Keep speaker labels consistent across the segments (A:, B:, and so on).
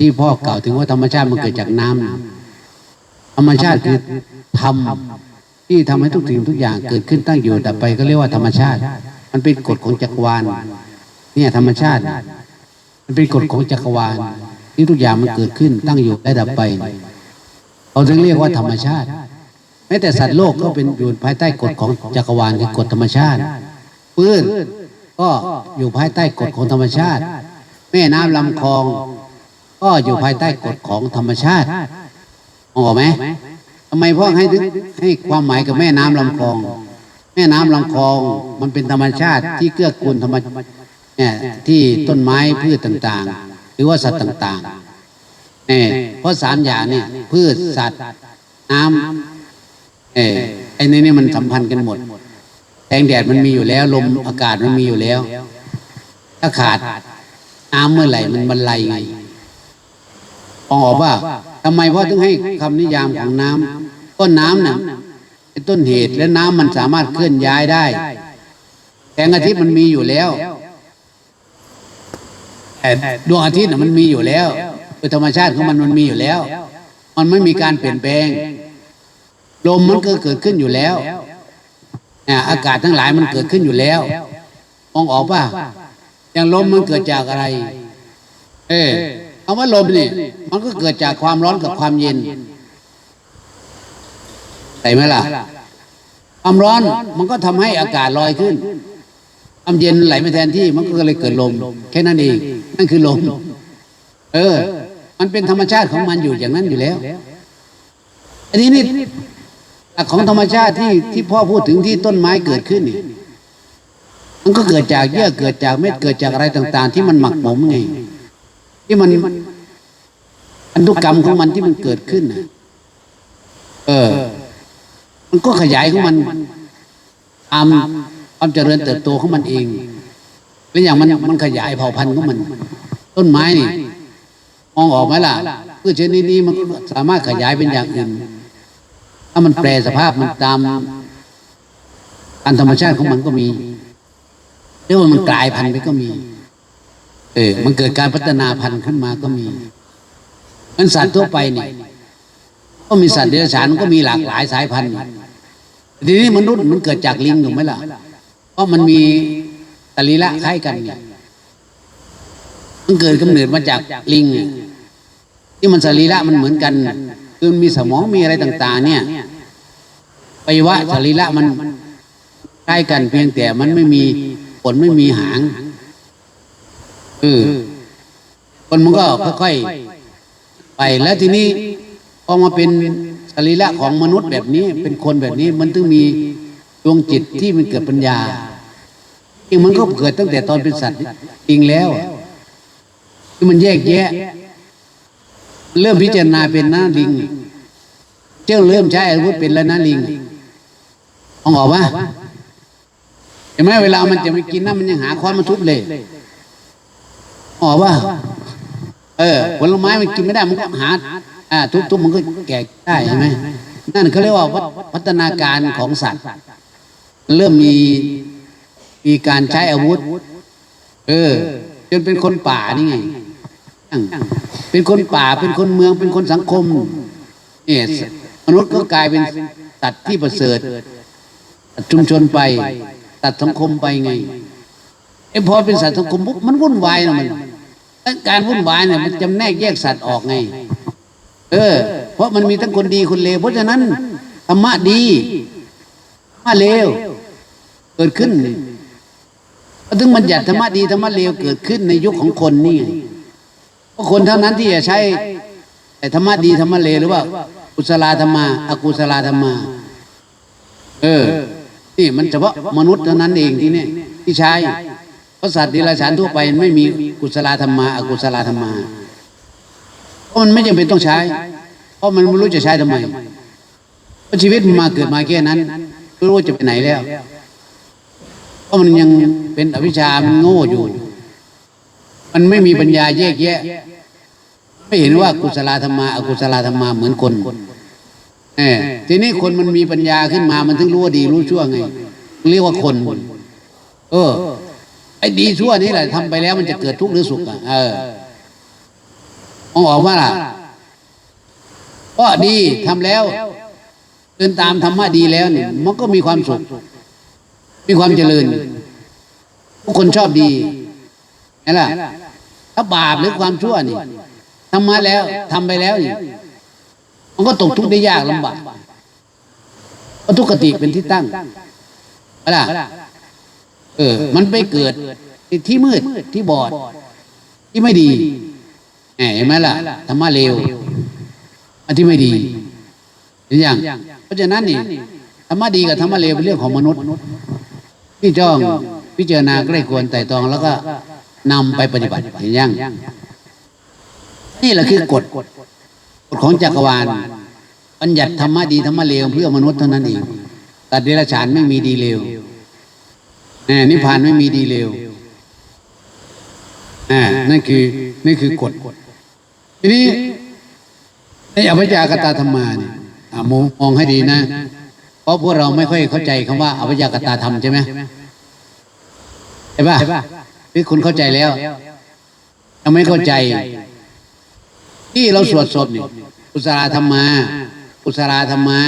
A: ที่พ่อกล่าวถึงว่าธรรมชาติมันเกิดจากน้ำนะธรรมชาติคือธรรมที่ทำให้ทุกสิ่งทุกอย่างเกิดขึ้นตั้งอยู่ดับไปก็เรียกว่าธรรมชาติ มันเป็นกฎของจักรวาล เนี่ยธรรมชาติ มันเป็นกฎของจักรวาล ที่ทุกอย่างมันเกิดขึ้นตั้งอยู่และดับไปเราถึงเรียกว่าธรรมชาติแม้แต่สัตว์โลกก็เป็นอยู่ภายใต้กฎของจักรวาลคือกฎธรรมชาติปืนก็อยู่ภายใต้กฎของธรรมชาติ แม่น้ำลำคลอง ก็อยู่ภายใต้กฎของธรรมชาติมองออกไหมทำไมพ่อให้ถึงให้ความหมายกับแม่น้ำลำคลอง แม่น้ำลำคลองมันเป็นธรรมชาติที่เกื้อกูลธรรมเนี่ยที่ต้นไม้พืชต่างๆ หรือว่าสัตว์ต่างๆเนี่ยเพราะสามอย่างเนี่ย พืชสัตว์น้ำเออไอ้นี่นี่มันสัมพันธ์กันหมดแสงแดดมันมีอยู่แล้ว ลมอากาศมันมีอยู่แล้ว ถ้าขาดน้ำเมื่อไหร่มันบรรลัยไง มองออกว่าทำไมพ่อถึงให้คำนิยามของน้ำก็น้ำน่ะเป็นต้นเหตุและน้ำมันสามารถเคลื่อนย้ายได้แสงอาทิตย์มันมีอยู่แล้วแต่ดวงอาทิตย์น่ะมันมีอยู่แล้วโดยธรรมชาติของมันมันมีอยู่แล้ว มันไม่มีการเปลี่ยนแปลงลมมันก็เกิดขึ้นอยู่แล้วอากาศทั้งหลายมันเกิดขึ้นอยู่แล้วมองออกป่ะอย่างลมมันเกิดจากอะไร เออาว่าลมนี่มันก็เกิดจากความร้อนกับความเย็นใช่ไหมล่ะ ความร้อนมันก็ทำให้อากาศลอยขึ้น ความเย็นไหลมาแทนที่มันก็เลยเกิดลม แค่นั้นเอง นั่นคือลม เออ มันเป็นธรรมชาติของมันอยู่อย่างนั้นอยู่แล้ว อันนี้นี่หลักของธรรมชาติที่ที่พ่อพูดถึงที่ต้นไม้เกิดขึ้นนี่มันก็เกิดจากเยื่อเกิดจากเม็ดเกิดจากอะไรต่าง ๆ ที่มันหมักหมมไง ที่มันพันธุกรรมของมันที่มันเกิดขึ้นเออ มันก็ขยายของมันตามความเจริญเติบโตของมันเองแล้วอย่างมันมันขยายเผ่าพันธุ์ของมัน ต้นไม้นี่มองออกไหมล่ะพืชชนิดนี้มันสามารถขยายเป็นอย่างอื่นถ้ามันแปรสภาพมันตามการธรรมชาติของมันก็มีเรียกว่ามันกลายพันธุ์ไปก็มี เออมันเกิดการพัฒนาพันธุ์ขึ้นมาก็มีมันสัตว์ทั่วไปเนี่ยก็มีสัตว์เดรัจฉานก็มีหลากหลายสายพันธุ์ทีนี้มนุษย์มันเกิดจากลิงถูกไหมล่ะเพราะมันมีตรีละคล้ายกันเนี่ยมันเกิดกำเนิดมาจากลิงเนี่ยที่มันสรีระมันเหมือนกันคือมันมีสมองมีอะไรต่าง ๆ เนี่ยไปว่าสรีระมันใกล้กันเพียงแต่มันไม่มีขนไม่มีหาง เออคนมันก็ค่อยๆไปแล้วทีนี้พอมาเป็นสรีระของมนุษย์แบบนี้ เป็นคนแบบนี้ มันต้องมีดวงจิตที่มันเกิดปัญญาจริงมันก็เกิดตั้งแต่ตอนเป็นสัตว์จริงแล้วที่มันแยกแยะ เริ่มพิจารณาเป็นหน้าลิงเจ้าเริ่มใช้อาวุธเป็นแล้วหน้าลิงมองออกปะเห็นไหมเวลามันจะไปกินน้ำมันยังหาค้อนมาทุบเลย ออกว่า เออผลไม้มันกินไม่ได้มันก็หาอ่าทุบๆมันก็แก่ได้ใช่ไหมนั่นเขาเรียกว่าพัฒนาการของสัตว์เริ่มมีมีการใช้อาวุธ เออจนเป็นคนป่านี่ไงเป็นคนป่าเป็นคนเมืองเป็นคนสังคมเนี่ยมนุษย์ก็กลายเป็นสัตว์ที่ประเสริฐตัดชุมชนไป ตัดสังคมไปไงไอ้พอเป็นสัตว์สังคมปุ๊บมันวุ่นวายนะมัน การวุ่นวายเนี่ยมันจำแนกแยกสัตว์ออกไง เออ เพราะมันมีทั้งคนดีคนเลวเพราะฉะนั้นธรรมะดีธรรมะเลวเกิดขึ้นถึงมันหยัดธรรมะดีธรรมะเลวเกิดขึ้นในยุคของคนนี่เพราะคนเท่านั้นที่จะใช้ธรรมะดีธรรมะเลวหรือว่ากุศลธรรมาอกุศลธรรมา เออ นี่มันเฉพาะมนุษย์เท่านั้นเองที่นี่ที่ใช้ เพราะสัตว์ดิลฉานทั่วไปไม่มีกุศลธรรมาอกุศลธรรมาเพราะมันไม่จำเป็นต้องใช้ เพราะมันไม่รู้จะใช้ทำไมเพราะชีวิตมันมาเกิดมาแค่นั้นไม่รู้จะไปไหนแล้ว เพราะมันยังเป็นอวิชชามันโง่อยู่ มันไม่มีปัญญาแยกแยะ ไม่เห็นว่ากุศลธรรมาอกุศลธรรมาเหมือนคนเออทีนี้คนมันมีปัญญาขึ้นมามันถึงรู้ว่าดีรู้ชั่วไง เรียกว่าคน เออ ไอ้ดีชั่วนี่แหละทำไปแล้วมันจะเกิดทุกข์หรือสุขอะเออมองออกว่าล่ะก็ดีทำแล้วเดินตามธรรมะดีแล้วเนี่ย มันก็มีความสุข มีความเจริญทุกคนชอบดีนี่แหละถ้าบาปหรือความชั่วนี่ทำมาแล้วทำไปแล้วนี่มันก็ตกทุกข์ได้ยากลำบากเพราะทุกขติเป็นที่ตั้งอะไร เออ มันไปเกิดที่มืดที่บอด ที่ไม่ดีแหมเห็นไหมล่ะธรรมะเลวอันที่ไม่ดีเห็นยังเพราะฉะนั้นนี่ธรรมะดีกับธรรมะเลวเป็นเรื่องของมนุษย์ พี่จ้องพิจารณาใกล้ควรไต่ตรองแล้วก็นำไปปฏิบัติเห็นยังนี่แหละคือกฎกฎของจักรวาลบัญญัติธรรมะดีธรรมะเลวเพื่อมนุษย์เท่านั้นเองตัดเดรัจฉานไม่มีดีเลว แหมนิพพานไม่มีดีเลวอ่านั่นคือนี่คือกฎทีนี้ในอภิจากตาธรรมาเนี่ยอะมองมองให้ดีนะ เพราะพวกเราไม่ค่อยเข้าใจคำว่าอภิจากตาธรรมใช่ไหมใช่ป่ะหรือคุณเข้าใจแล้วยังไม่เข้าใจ ที่เราสวดศพนี่อุสราธรรมา อุสราธรรมา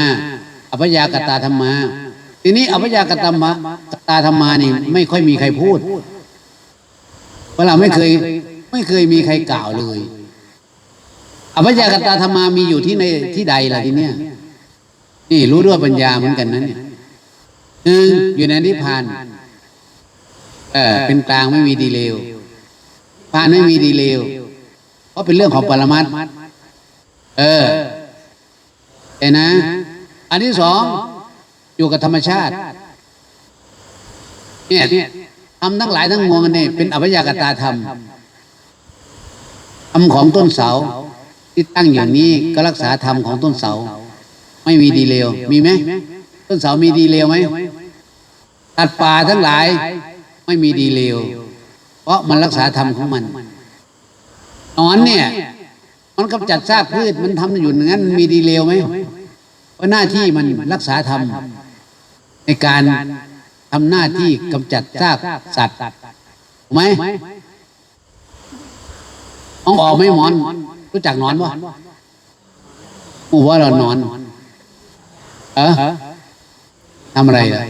A: อภิยากตาธรรมา ทีนี้อภิยากตมะตาธรรมานี่ ไม่ค่อยมีใครพูดเวลาไม่เคย ไม่เคยมีใครกล่าวเลยอภิยากตาธรรมามีอยู่ที่ในที่ใดล่ะทีเนี้ยนี่รู้ด้วยปัญญาเหมือนกันนะเนี่ยหนึ่งอยู่ในนิพพานเออเป็นกลางไม่มีดีเลวพานไม่มีดีเลวเพราะเป็นเรื่องของปรมัตถ์เออแต่นะ อันที่สอง อยู่กับธรรมชาติ เนี่ยทำทั้งหลายทั้งมวลกันนี่เป็นอภิยากตาธรรมธรรมของต้นเสาที่ตั้งอย่างนี้ก็รักษาธรรมของต้นเสา ไม่มีดีเลวมีไหมต้นเสามีดีเลวไหมตัดป่าทั้งหลายไม่มีดีเลวเพราะมันรักษาธรรมของมันนอนเนี่ย มันกำจัดซากพืชมันทำอยู่อย่างนั้นมันมีดีเลวไหมเพราะหน้าที่มันรักษาธรรม ในการทำหน้าที่กำจัดซากสัตว์ไหมมองออกไหมหมอน รู้จักนอนปะหมู่ว่าเรานอน เออทำอะไรล่ะ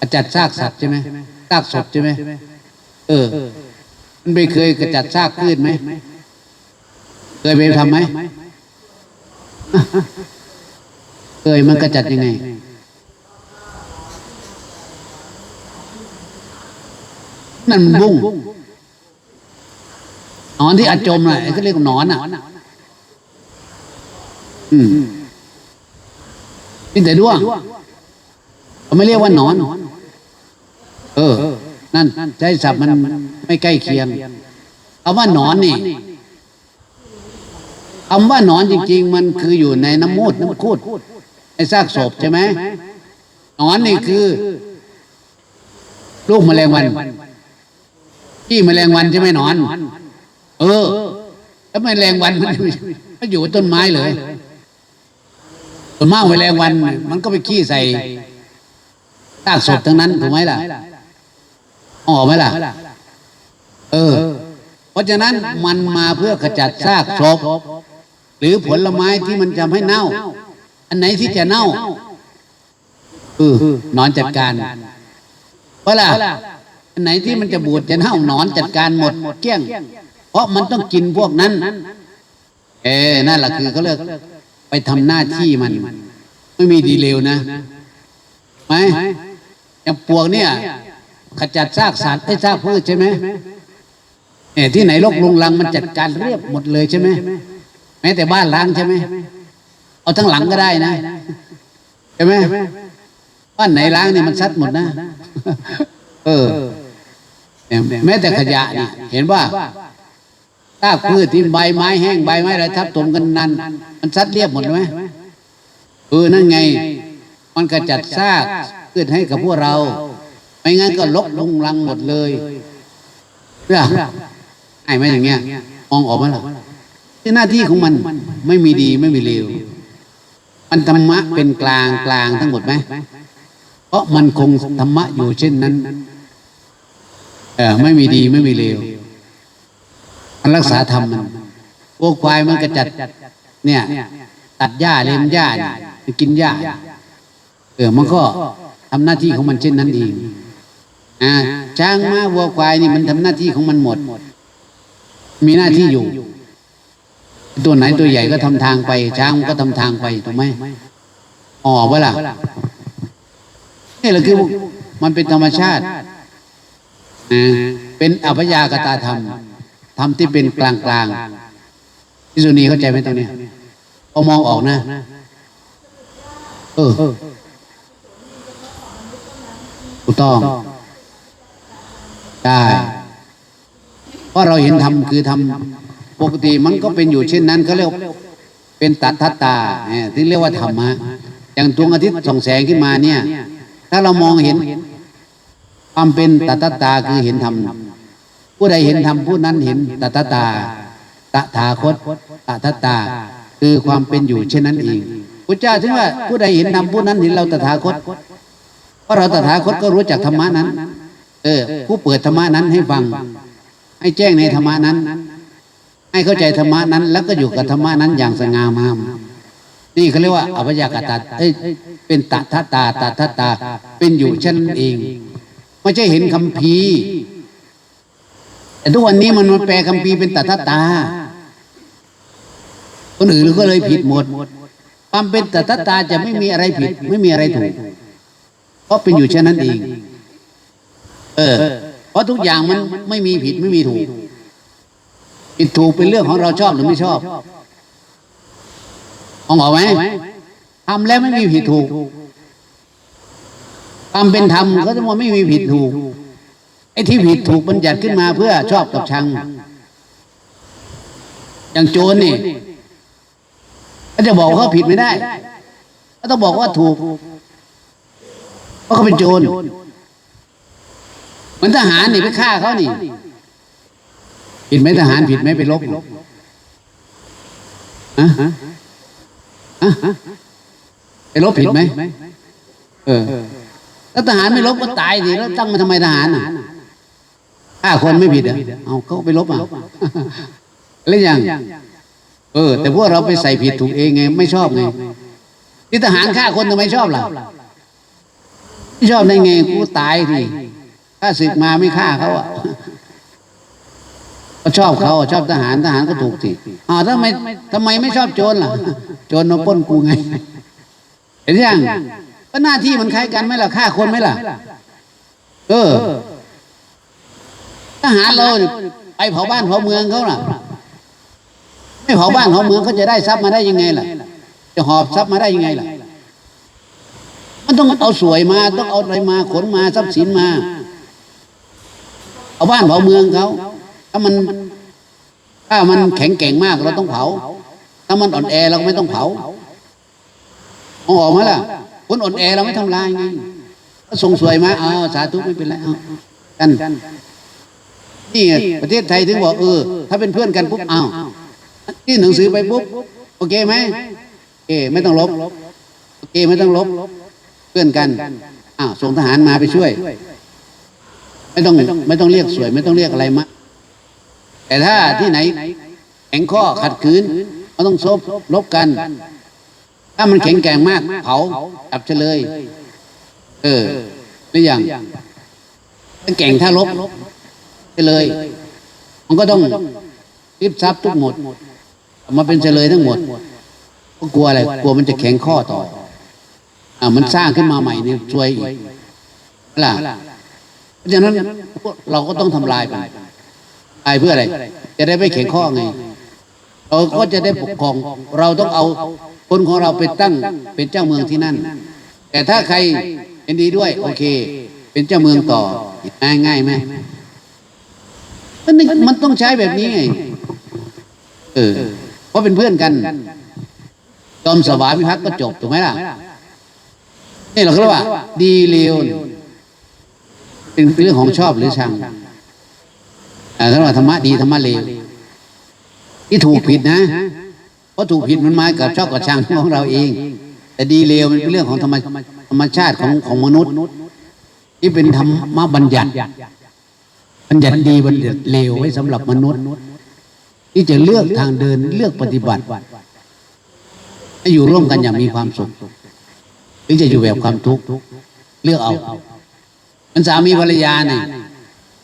A: กระจัดซากสัตว์ใช่ไหมซากศพใช่ไหมเออ มันไปเคยกระจัดซากพืชไหมเคยไปทำไหมเคยมันกระจัดยังไง นั่นมันบุ้งหนอนที่อาจมน่ะไอ้ก็เรียกว่านอนอะ อืมนี่แต่ด้วงเขาไม่เรียกว่านอน เออ นั่นใช้ศัพท์มันไม่ใกล้เคียงคำว่านอนนี่คำว่านอนจริง ๆ มันคืออยู่ในน้ำมูดน้ำคูดในซากศพใช่ไหมนอนนี่คือ ลูกแมลงวัน ที่แมลงวันใช่ไหมหนอน เออแล้วแมลงวันมันมันอยู่ต้นไม้เลยส่วนมาแมลงวัน มันก็ไปขี้ใส่ซากศพทั้งนั้นถูกไหมล่ะออกไหมล่ะ เออ เพราะฉะนั้นมันมาเพื่อขจัดซากศพหรือผลไม้ที่มันจะให้เน่า อันไหนที่จะเน่าเออนอนจัดการเพราะล่ะ ไหนที่มันจะบูดจะเน่าหนอนจัดการหมดเกลี้ยง เพราะมันต้องกินพวกนั้น เออนั่นแหละคือเขาเรียกไปทำหน้าที่มัน ไม่มีดีเลวนะไหมอย่างปวกเนี่ย ขจัดซากสัตว์ให้ซากพืชใช่ไหมเออที่ไหนโรกลุงลังมันจัดการเรียบหมดเลยใช่ไหมแม้แต่บ้านล้างใช่ไหมเอาทั้งหลังก็ได้นะใช่ไหมบ้านไหนล้างเนี่ยมันซัดหมดนะ เออ แม้แต่ขยะนี่เห็นว่าซากพืชที่ใบไม้แห้งใบไม้อะไรทับถมกันนันมันซัดเรียบหมดไหมเออนั่นไง มันกระจัดซากพืชให้กับพวกเรา ไม่งั้นก็ลกลุงลังหมดเลยเนี่ยไอ้ไม่อย่างเงี้ยมองออกไหมล่ะที่หน้าที่ของมันไม่มีดีไม่มีเลวมันธรรมะเป็นกลางกลางทั้งหมดไหมเพราะมันคงธรรมะอยู่เช่นนั้น ออไม่มีดีไม่มีเลวมันรักษาธรรมมันวัวควายมันก็จัด เนี่ย ตัดหญ้าเล็มหญ้ากินหญ้าเออมันก็ทำหน้าที่ของมันเช่นนั้นเองอ่าช้างม้าวัวควายนี่มันทำหน้าที่ของมันหมด มีหน้าที่อยู่ ตัวไหนตัวใหญ่ก็ทำทางไป ช้างก็ทำทางไปถูกไหมอ๋อเวล่ะนี่แหละคือมันเป็นธรรมชาติ อ่าเป็นอัพยากตาธรรมธรรมที่เป็นกลางกลางพิสุนีเข้าใจไหมตรงนี้พอมองออกนะ เออถูกต้องได้เพราะเราเห็นธรรมคือธรรมปกติมันก็เป็นอยู่เช่นนั้นเขาเรียกเป็นตัทธตาเนี่ยที่เรียกว่าธรรมะอย่างดวงอาทิตย์ส่องแสงขึ้นมาเนี่ย ถ้าเรามองเห็น ความเป็นตัทธตาคือเห็นธรรมผู้ใดเห็นธรรมผู้นั้นเห็นตัทธตาตถาคตตัทธตา คือความเป็นอยู่เช่นนั้นเองพุทธเจ้าถึงว่าผู้ใดเห็นธรรมผู้นั้นเห็นเราตถาคต เพราะเราตถาคตก็รู้จักธรรมะนั้น เออ ผู้เปิดธรรมะนั้นให้ฟัง ให้แจ้งในธรรมะนั้น ให้เข้าใจธรรมะนั้น แล้วก็อยู่กับธรรมะนั้นอย่างสง่างามนี่เขาเรียกว่าอภิญญากตาเอ้ยเป็นตัทตาตัทตา เป็นอยู่เช่นนั้นเอง ไม่ใช่เห็นคำพีแต่ทุกวันนี้มันมาแปลคำพีเป็นตัทตา คนอื่นก็เลยผิดหมด ความเป็นตัทตาจะไม่มีอะไรผิด ไม่มีอะไรถูก เพราะเป็นอยู่เช่นนั้นเอง เออ เพราะทุกอย่างมันไม่มีผิดไม่มีถูกผิดถูกเป็นเรื่องของเราชอบหรือไม่ชอบมองออกไหมทำแล้วไม่มีผิดถูก ทำเป็นธรรมเขาจะมองไม่มีผิดถูกไอ้ที่ผิดถูกบัญญัติขึ้นมาเพื่อชอบกับชัง อย่างโจรนี่ ก็จะบอกว่าเขาผิดไม่ได้ ก็ต้องบอกว่าถูกเพราะเขาเป็นโจรเหมือนทหารนี่ไปฆ่าเขานี่ผิดไหมทหารผิดไหมไปลบอะฮะอะไปลบผิดไหมเออ ถ้าทหารไม่ลบก็ตายสิแล้วตั้งมาทำไมทหารอะฆ่าคนไม่ผิดอะเอาเขาไปลบอะแล้วยังเออ แต่พวกเราไปใส่ผิดถูกเองไง ไม่ชอบไงที่ทหารฆ่าคนทำไมชอบล่ะไม่ชอบได้ไงกูตายทีถ้าศึกมาไม่ฆ่าเขาอะก็ชอบเขาชอบทหารทหารก็ถูกสิอ๋อทำไมทำไมไม่ชอบโจรล่ะ โจรมาป้นกูไง เห็นยัง ก็หน้าที่มันคล้ายกันไหมล่ะฆ่าคนไหมล่ะ เออทหารเราไปเผาบ้านเผาเมืองเขาล่ะ ไม่เผาบ้านเผาเมืองเขาจะได้ทรัพย์มาได้ยังไงล่ะ จะหอบทรัพย์มาได้ยังไงล่ะ มันต้องเอาสวยมา ต้องเอาอะไรมาขนมาทรัพย์สินมา เอาบ้านเผาเมืองเขาถ้ามันถ้ามันแข็งแกร่งมากเราต้องเผา ถ้ามันอ่อนแอเราไม่ต้องเผาเอาออกมาล่ะ คนอ่อนแอเราไม่ทำลายไงก็ส่งสวยมาเอาสาธุไม่เป็นไรเอากันนี่ไงประเทศไทยถึงบอกเออถ้าเป็นเพื่อนกันปุ๊บเอาที่หนังสือไปปุ๊บโอเคไหมโอเคไม่ต้องลบโอเคไม่ต้องลบ เพื่อนกันอ้าวส่งทหารมาไปช่วย ไม่ต้องไม่ต้องเรียกสวย ไม่ต้องเรียกอะไรมาแต่ถ้าที่ไหนแข็งข้อขัดขืนก็ต้องซบลบกัน ถ้ามันแข็งแกร่งมาก เผาจับเฉลย เออหรือยังถ้าแก่งถ้าลบเฉลย มันก็ต้องริบทรัพย์ทุกหมดมาเป็นเฉลยทั้งหมดก็กลัวอะไรกลัวมันจะแข็งข้อต่อ อ่ามันสร้างขึ้นมาใหม่เนี่ยช่วยอีกล่ะเพราะฉะนั้นเราก็ต้องทำลายไปตายเพื่ออะไร จะได้ไม่แข็งข้อไง เราก็จะได้ปกครอง เราต้องเอา คนของเราไปตั้งเป็นเจ้าเมืองที่นั่น แต่ถ้าใครเห็นดีด้วย โอเค เป็นเจ้าเมืองต่อง่ายง่ายไหมมันนี่มันต้องใช้แบบนี้ไงเออ เพราะเป็นเพื่อนกันยอมสวามิภักดิ์ก็จบถูกไหมล่ะนี่เราเรียกว่า ดีเลวเป็นเรื่องของชอบหรือชังอ่าถ้าว่าธรรมะดีธรรมะเลวที่ถูกผิดนะ เพราะถูกผิดมันมากับชอบกับชังของเราเอง แต่ดีเลวมันเป็นเรื่องของธรรมธรรมชาติของของมนุษย์ ที่เป็นธรรมะบัญญัติบัญญัติดีบัญญัติเลวไว้สำหรับมนุษย์ ที่จะเลือกทางเดินเลือกปฏิบัติให้อยู่ร่วมกันอย่างมีความสุขหรือจะอยู่แบบความทุกข์เลือกเอามันสามีภรรยาเนี่ย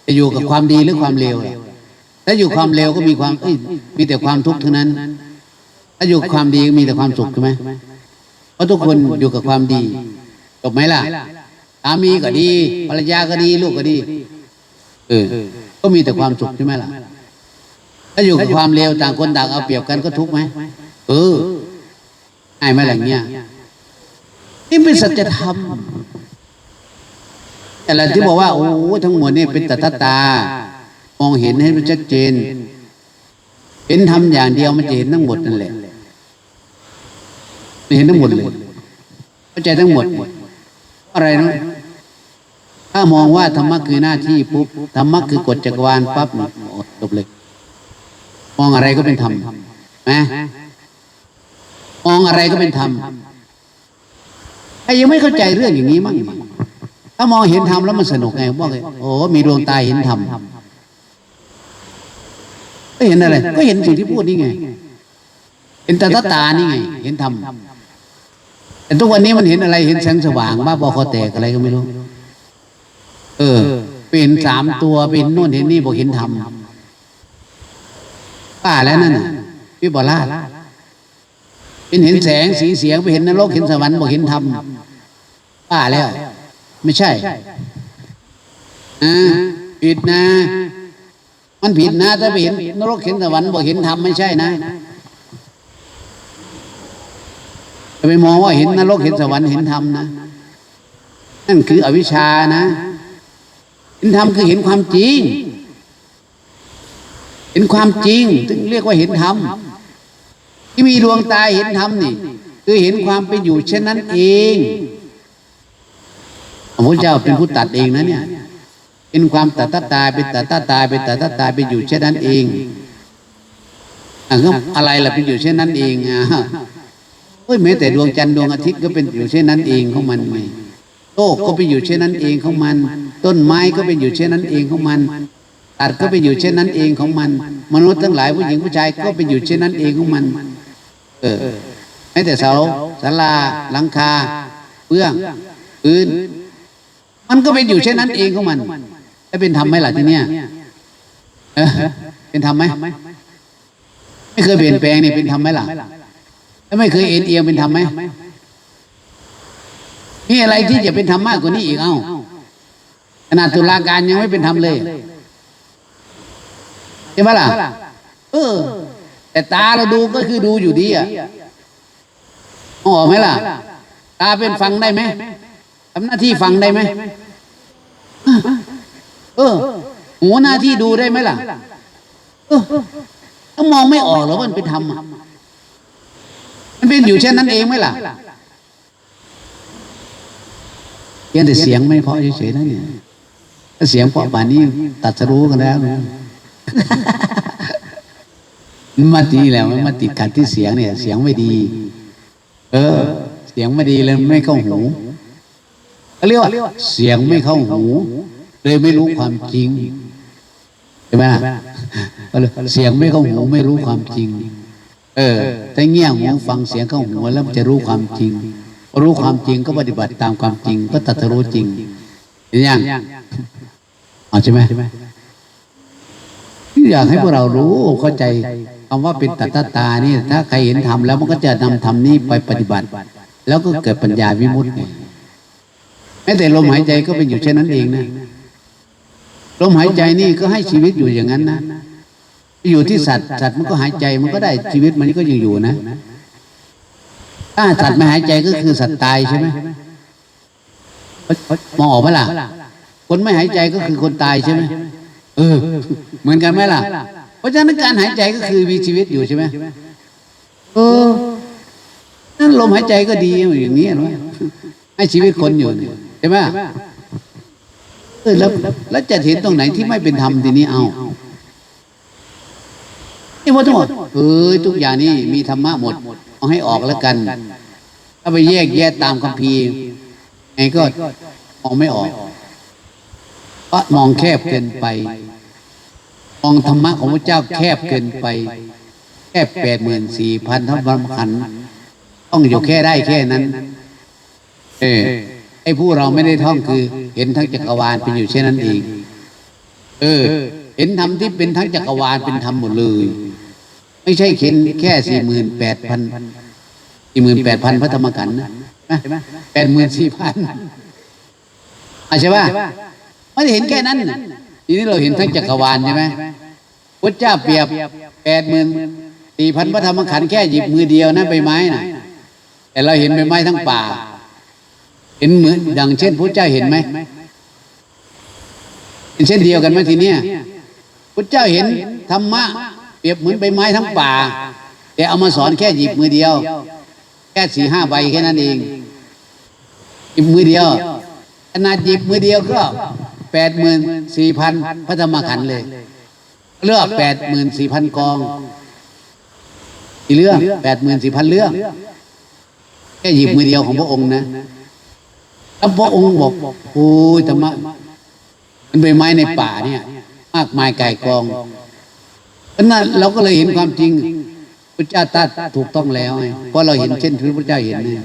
A: จะอยู่กับความดีหรือความเลวถ้าอยู่ความเลวก็มีความมีแต่ความทุกข์เทั้งนั้น ถ้าอยู่ความดีมีแต่ความสุขใช่ไหมเพราะทุกคนอยู่กับความดีจบไหมล่ะสามีก็ดีภรรยาก็ดีลูกก็ดีเออก็มีแต่ความสุขใช่ไหมล่ะ ถ้าอยู่กับความเลวต่างคนต่างเอาเปรียบกันก็ทุกไหมเออไอ้ไหมล่ะเงี้ยนี่เป็นสัจธรรมแต่ละที่บอกว่าโอ้ทั้งหมดนี่เป็นตัตตามองเห็นให้มันชัดเจน เห็นทำอย่างเดียวมันจะเห็นทั้งหมดนั่นแหละ เห็นทั้งหมดเลยเข้าใจทั้งหมด อะไรนะถ้ามองว่าธรรมะคือหน้าที่ปุ๊บธรรมะคือกฎจักรวาลปั๊บจบเลยมองอะไรก็เป็นธรรมนะมองอะไรก็เป็นธรรมไอ้ยังไม่เข้าใจเรื่องอย่างนี้มั้งถ้ามองเห็นธรรมแล้วมันสนุกไงบอกเลยโอ้มีดวงตาเห็นธรรมก็เห็นอะไร ก็เห็นสิ่งที่พูดนี่ไง เห็นตาตาตานี่ไง เห็นธรรม แต่ทุกวันนี้มันเห็นอะไรเห็นแสงสว่างบ้าบอคอแตกอะไรก็ไม่รู้ เออ เป็นสามตัวเป็นโน่นเห็นนี่บอกเห็นธรรมป้าแล้วนั่นพี่บอลาดเป็นเห็นแสงสีเสียงไปเห็นนรกเห็นสวรรค์บอกเห็นธรรมป้าแล้ว ไม่ใช่อ่าผิดนะ มันผิดนะถ้าไปเห็นนรกเห็นสวรรค์บอกเห็นธรรมไม่ใช่นะ จะไปมองว่าเห็นนรกเห็นสวรรค์เห็นธรรมนะนั่นคืออวิชชานะ เห็นธรรมคือเห็นความจริง เห็นความจริงถึงเรียกว่าเห็นธรรมที่มีดวงตาเห็นธรรมนี่ คือเห็นความเป็นอยู่เช่นนั้นเองพระพุทธเจ้าเป็นผู้ตัดเองนะเนี่ย เป็นความตัดตาตายเป็นตัดตาตายเป็นตัดตาตายเป็นอยู่เช่นนั้นเองอะก็อะไรล่ะเป็นอยู่เช่นนั้นเองอะ เฮ้ยแม้แต่ดวงจันทร์ดวงอาทิตย์ก็เป็นอยู่เช่นนั้นเองของมันไงโลกก็เป็นอยู่เช่นนั้นเองของมัน ต้นไม้ก็เป็นอยู่เช่นนั้นเองของมันตัดก็เป็นอยู่เช่นนั้นเองของมัน มนุษย์ทั้งหลายผู้หญิงผู้ชายก็เป็นอยู่เช่นนั้นเองของมัน เออแม้แต่เสาศาลาหลังคาเบื้องพื้น มันก็เป็นอยู่เช่นนั้นเองของมันแล้วเป็นธรรมไหมล่ะทีเนี้ยเออเป็นธรรมไหมไม่เคยเปลี่ยนแปลงนี่เป็นธรรมไหมล่ะ แล้วไม่เคยเอ็นเอียงเป็นธรรมไหมมีอะไรที่จะเป็นธรรมมากกว่านี้อีกเอ้าขนาดตุลาการยังไม่เป็นธรรมเลยใช่ไหมล่ะเออ แต่ตาเราดูก็คือดูอยู่ดีอะอ๋อไหมล่ะ ตาเป็นฟังได้ไหมทำหน้าที่ฟังได้ไหมเออหูหน้าที่ดูได้ไหมล่ะ เออถ้ามองไม่ออกหรอมันเป็นธรรมอะ มันเป็นอยู่เช่นนั้นเองไหมล่ะเพียงแต่เสียงไม่เพราะเฉยๆนะเนี่ยถ้าเสียงเพราะป่านนี้ตัดสรู้กันแล้วนะมันมาตีแล้วมันมาติดขัดที่เสียงเนี่ย เสียงไม่ดี เออ เสียงไม่ดีเลยไม่เข้าหูเขาเรียกว่าเสียงไม่เข้าหู เลยไม่รู้ความจริงใช่ไหมก็เลยเสียงไม่เข้าหูไม่รู้ความจริง เออถ้าเงี่ยหูฟังเสียงเข้าหูแล้วมันจะรู้ความจริง รู้ความจริงก็ปฏิบัติตามความจริง ก็ตัดรู้จริงเห็นยังเอาใช่ไหมอยากให้พวกเรารู้เข้าใจคำว่าเป็นตัตตานี่ ถ้าใครเห็นธรรมแล้วมันก็จะนำธรรมนี้ไปปฏิบัติ แล้วก็เกิดปัญญาวิมุตติแม้แต่ลมหายใจก็เป็นอยู่เช่นนั้นเองนะลมหายใจนี่ก็ให้ชีวิตอยู่อย่างนั้นนะ อยู่ที่สัตว์สัตว์มันก็หายใจมันก็ได้ชีวิตมันก็ยังอยู่นะถ้าสัตว์ไม่หายใจก็คือสัตว์ตายใช่ไหมมองออกไหมล่ะ คนไม่หายใจก็คือคนตายใช่ไหมเออ เหมือนกันไหมล่ะ เพราะฉะนั้นการหายใจก็คือมีชีวิตอยู่ใช่ไหมเออนั่นลมหายใจก็ดีอย่างนี้นะให้ชีวิตคนอยู่ใช่ไหมเออแล้วแล้วจะเห็นตรงไหนที่ไม่เป็นธรรมทีนี้เอา นี่ว่าทั้งหมดเออทุกอย่างนี่มีธรรมะหมดเอาให้ออกแล้วกัน ถ้าไปแยกแยะตามคัมภีร์ไงก็มองไม่ออกเพราะมองแคบเกินไป มองธรรมะของพระเจ้าแคบเกินไป แค่แปดหมื่นสี่พันเท่าบรรขัน ต้องอยู่แค่ได้แค่นั้น เออไอ้ผู้เราไม่ได้ท่องคือ เห็นทั้งจักรวาลเป็นอยู่เช่นนั้นเอง เออ เห็นธรรมที่เป็นทั้งจักรวาลเป็นธรรมหมดเลย ไม่ใช่เข็นแค่สี่หมื่นแปดพันสี่หมื่นแปดพันพระธรรมขันธ์นะแปดหมื่นสี่พันใช่ปะไม่ได้เห็นแค่นั้นน่ะทีนี้เราเห็นทั้งจักรวาลใช่ไหมพระเจ้าเปรียบแปดหมื่นสี่พันพระธรรมขันธ์แค่หยิบมือเดียวนะใบไม้น่ะแต่เราเห็นใบไม้ทั้งป่า เห็นเหมือนดังเช่นพระเจ้าเห็นไหมเป็นเช่นเดียวกันไหมทีเนี้ยพระเจ้าเห็นธรรมะเป รียบเหมือนใบไม้ทั้งป่า แต่เอามาสอนแค่หยิบมือเดียว แค่สี่ห้าใบแค่นั้นเองหยิบมือเดียวขนาดหยิบมือเดียวก็แปดหมื่นสี่พันพระธรรมขันธ์เลย เลือกแปดหมื่นสี่พันกองกี่เรื่องแปดหมื่นสี่พันเรื่องแค่หยิบมือเดียวของพระองค์นะแล้วพระองค์บอกโอ้ยธรรมะมันใบไม้ในป่าเนี่ย มากมายไก่กอง เพราะนั้นเราก็เลยเห็นความจริงพระเจ้าตัดถูกต้องแล้วไงเพราะเราเห็นเช่นที่พระเจ้าเห็นเนี่ย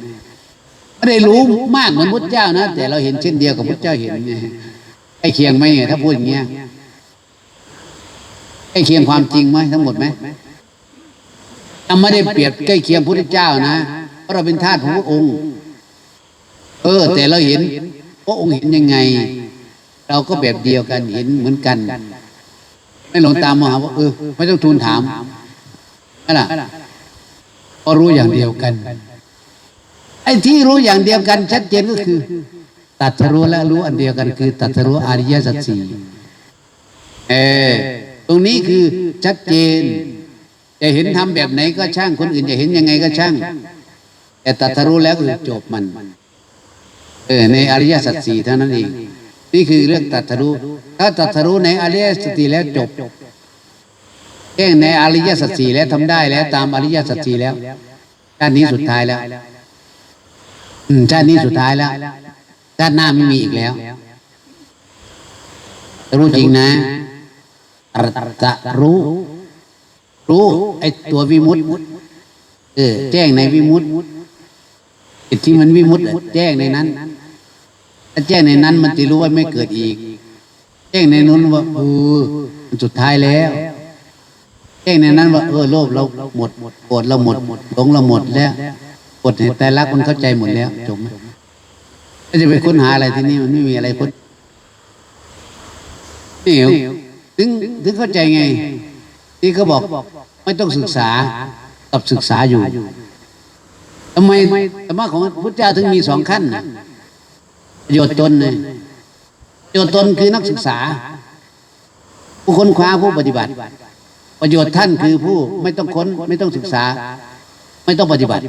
A: ไม่ได้รู้มากเหมือนพระเจ้านะแต่เราเห็นเช่นเดียวกับพระเจ้าเห็นไงใกล้เคียงไหมถ้าพูดอย่างเงี้ยใกล้เคียงความจริงไหมทั้งหมดไหมเราไม่ได้เปรียบใกล้เคียงพระพุทธเจ้านะเพราะเราเป็นทาสของพระองค์ เออ แต่เราเห็นพระองค์เห็นยังไง เราก็แบบเดียวกันเห็นเหมือนกัน ไม่หลงตามมาหาว่าเออไม่ต้องทูลถามนั่นแหละก็รู้อย่างเดียวกัน ไอ้ที่รู้อย่างเดียวกัน ชัดเจนก็คือตัดรู้และรู้อันเดียวกัน คือตัดรู้อริยสัจสี่เออตรงนี้คือชัดเจน จะเห็นทำแบบไหนก็ช่างคนอื่นจะเห็นยังไงก็ช่าง แต่ตัดรู้แล้วคือจบมัน เออในอริยสัจสี่เท่านั้นเอง นี่คือเรื่องตัดสรู้ถ้าตัดสรู้ในอริยสัจสี่แล้วจบแจ้งในอริยสัจสี่แล้วทำได้แล้วตามอริยสัจสี่แล้วชาตินี้สุดท้ายแล้ว อืมชาตินี้สุดท้ายแล้วชาติหน้าไม่มีอีกแล้วรู้จริงนะตัดรู้ รู้ไอ้ตัววิมุตติเออ แจ้งในวิมุตติจิตที่มันวิมุตติอะแจ้งในนั้น ถ้าแจ้งในนั้นมันจะรู้ว่าไม่เกิดอีก แจ้งในนู้นว่าเออมันสุดท้ายแล้ว แจ้งในนั้นว่าเออโลภเราหมดโกรธเราหมดหลงเราหมดแล้วกฎแห่งแต่รักมันเข้าใจหมดแล้วจบไหมก็จะไปค้นหาอะไรที่นี่มันไม่มีอะไรค้นนี่ถึงถึงเข้าใจไง ที่เขาบอกไม่ต้องศึกษากับศึกษาอยู่ทำไมธรรมะของพุทธเจ้าถึงมีสองขั้นนะ ประโยชน์ตนเลยประโยชน์ตนคือนักศึกษา ผู้ค้นคว้าผู้ปฏิบัติ ประโยชน์ท่านคือผู้ไม่ต้องค้น ไม่ต้องศึกษา ไม่ต้องปฏิบัติ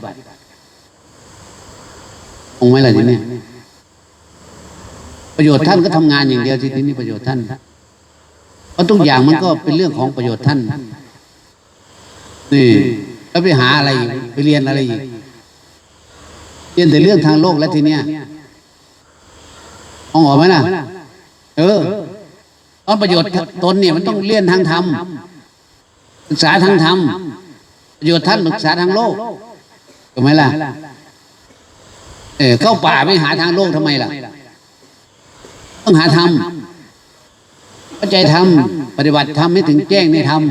A: องไหมล่ะทีนี้ประโยชน์ท่านก็ทำงานอย่างเดียวทีนี้ประโยชน์ท่านเพราะทุกอย่างมันก็เป็นเรื่องของประโยชน์ท่านนี่แล้วไปหาอะไรไปเรียนอะไรอีกเรียนแต่เรื่องทางโลกแล้วทีเนี้ย มองออกไหมล่ะ เออตอนประโยชน์ตนเนี่ยมันต้องเรียนทางธรรมศึกษาทางธรรมประโยชน์ท่านศึกษาทางโลกถูกไหมล่ะ เออเข้าป่าไม่หาทางโลกทำไมล่ะ ต้องหาธรรมเข้าใจธรรมปฏิบัติธรรมให้ถึงแจ้งในธรรม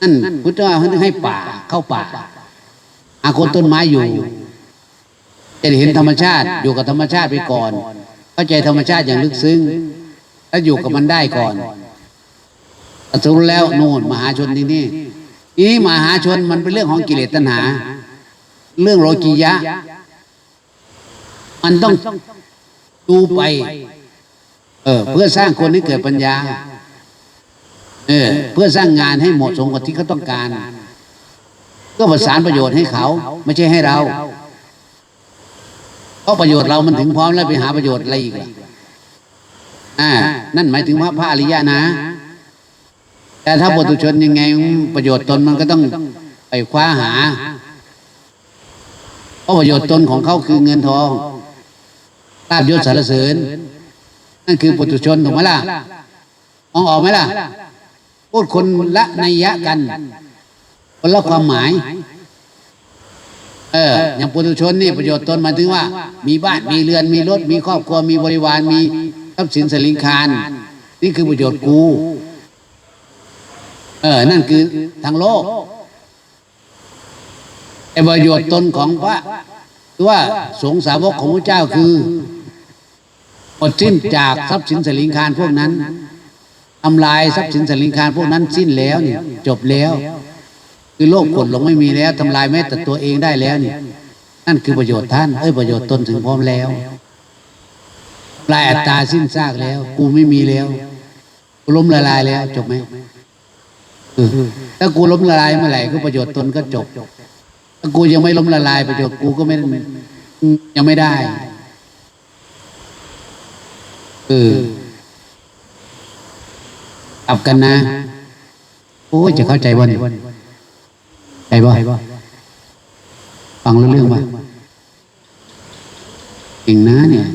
A: นั่นพุทธเจ้าให้ให้ป่าเข้าป่าอาคนต้นไม้อยู่จะได้เห็นธรรมชาติอยู่กับธรรมชาติไปก่อน เข้าใจธรรมชาติอย่างลึกซึ้งแล้วอยู่กับมันได้ก่อนตัดสู้แล้วโน่นมหาชนที่นี่ทีนี้มหาชนมันเป็นเรื่องของกิเลสตัณหา เรื่องโลกียะ มันต้องดูไป เออ เพื่อสร้างคนให้เกิดปัญญา เออ เพื่อสร้างงานให้เหมาะสมกับที่เขาต้องการ ก็ประสานประโยชน์ให้เขา ไม่ใช่ให้เรา เพราะประโยชน์เรามันถึงพร้อมแล้วไปหาประโยชน์อะไรอีกล่ะอ่า นั่นหมายถึงพระพระอริยะนะ แต่ถ้าปุถุชนยังไงประโยชน์ตนมันก็ต้องไปคว้าหาเพราะประโยชน์ตนของเขาคือเงินทองลาบยศสารเสริญ นั่นคือปุถุชนถูกไหมล่ะมองออกไหมล่ะ พูดคนละนัยยะกันคนละความหมาย เอออย่างปุถุชนนี่ประโยชน์ตนหมายถึงว่า มีบ้านมีเรือนมีรถมีครอบครัวมีบริวารมีทรัพย์สินสลิงคารนี่คือประโยชน์กู เออ นั่นคือทางโลกไอ้ประโยชน์ตนของพระคือว่าสงสาวกของพระเจ้าคือหมดสิ้นจากทรัพย์สินสลิงคารพวกนั้นทำลายทรัพย์สินสลิงคารพวกนั้นสิ้นแล้วเนี่ยจบแล้ว คือโลกกดลงไม่มีแล้วทำลายแม้แต่ตัวเองได้แล้วนี่นั่นคือประโยชน์ท่านเอ้ยประโยชน์ตนถึงพร้อมแล้วลายอัตตาสิ้นซากแล้ว กูไม่มีแล้วกูล้มละลายแล้ว จบไหมถ้ากูล้มละลายเมื่อไหร่ก็ประโยชน์ตนก็จบถ้ากูยังไม่ล้มละลายประโยชน์กูก็ไม่ยังไม่ได้เออกลับกันนะโอ้จะเข้าใจว่าเนี่ ยใจบ่ฟังเรื่องป่ะเก่งนะเนี่ย